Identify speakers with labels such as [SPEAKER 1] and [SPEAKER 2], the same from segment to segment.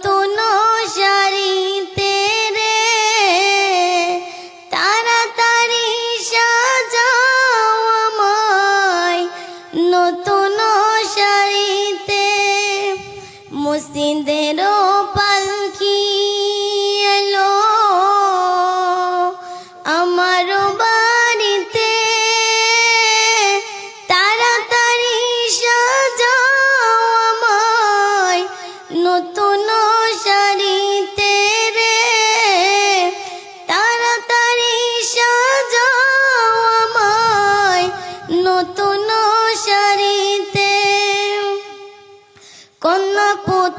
[SPEAKER 1] todo.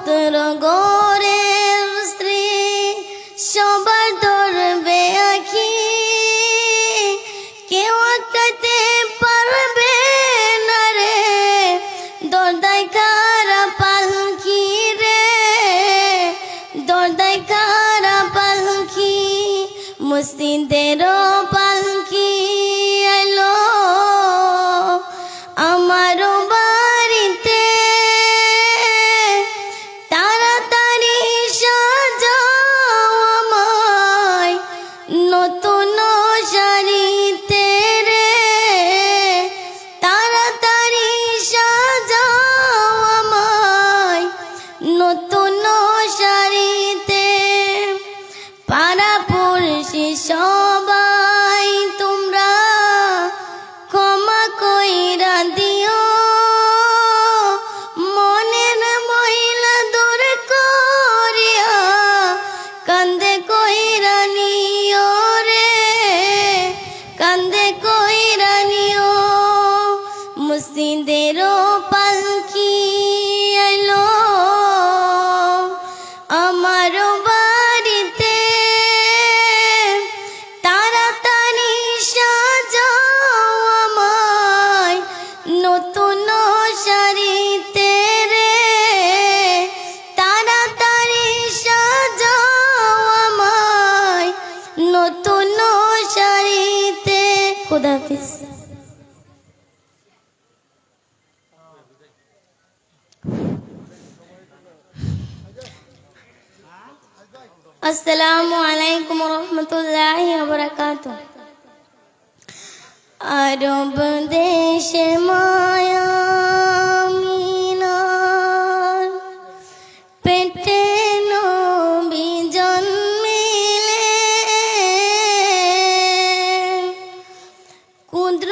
[SPEAKER 1] পুত্র গরের স্ত্রী, সবার ধরবে আখি। কেউ আটকাতে পারবে না রে, দরদায় কারা পালকি রে? দরদায় কারা পালকি? মুসিদেরও নতুন শাড়িতে খুদাফিজ আসসালামু আলাইকুম রহমতুল্লাহ বরকাত আরব দেশে মায়া কুদ্র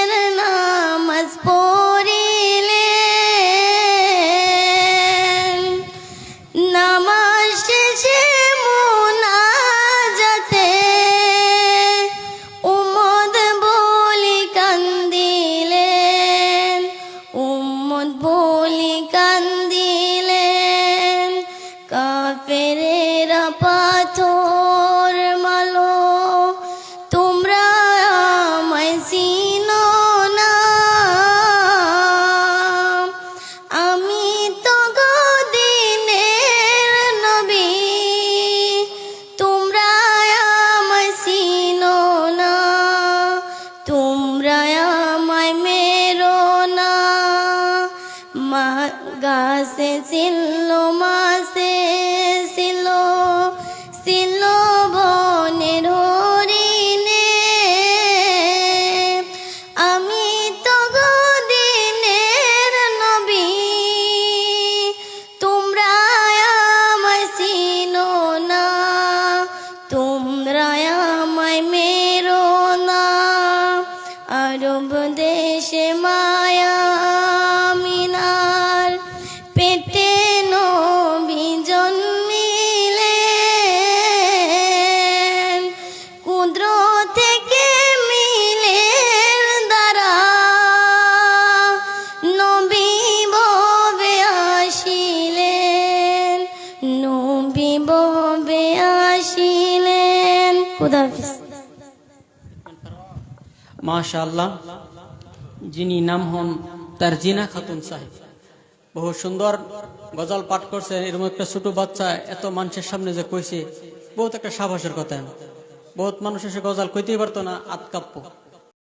[SPEAKER 1] পাথর মালো, তোমরা আমায় চিনো না। আমি তো গদিনের নবী, তোমরা আমায় না। তোমরা আমায় মেরো না। মা গাছে ছিল মাসে সে মায়া মিনার পেটে নবী জন্মিলেন। কুদ্র থেকে মিলের দ্বারা নবী ববে আসিলেন। নবী ববে আসিলেন। খুদাফিজ
[SPEAKER 2] মাশাল্লাহ যিনি নাম হন তার জিনা খাতুন সাহেব। বহু সুন্দর গজল পাঠ করছে। এরকম একটা ছোট বাচ্চা এত মানুষের সামনে যে কইছে, বহুত একটা সাহসের কথা। বহুত মানুষ এসে গজল কইতেই পারতো না আতকাপ্য